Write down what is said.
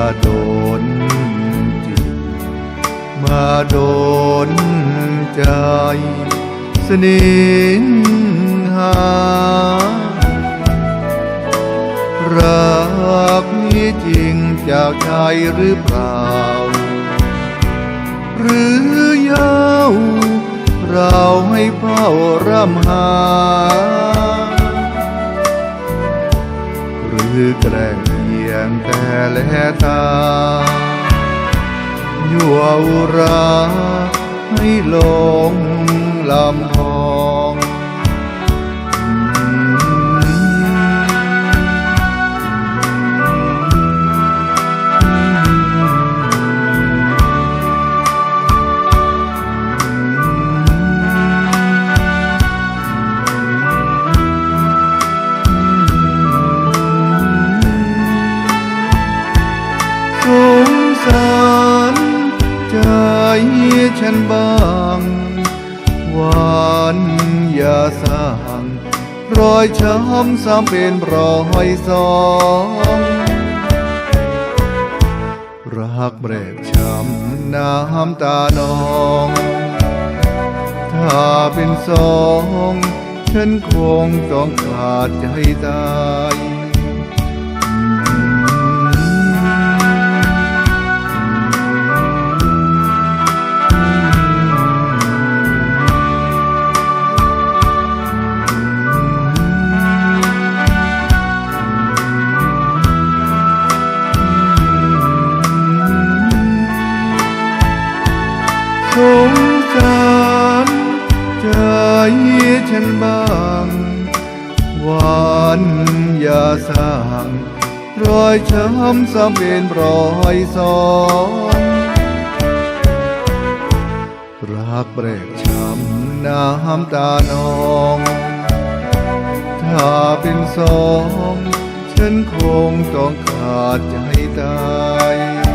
าโดนจิต มาโดนใจ สน่หา รักนี้จริงจากใจหรือเปล่า หรือยาวเราให้เฝ้ารำหา รือแกล้งเพียงแต่แลตายั่วอุราให้หลง ฉันบ้างหวานอย่าสร้างรอยช้ำซ้ำเป็นรอยสองรักแรกช้ำน้ำตานอง ถ้าเป็นสอง ฉันคงต้องขาดใจตาย ฉันบ้างหวานอย่าสร้างรอยช้ำซ้ำเป็นรอยสองรักแรกช้ำน้ำตานอง ถ้าเป็นสอง ฉันคงต้องขาดใจตาย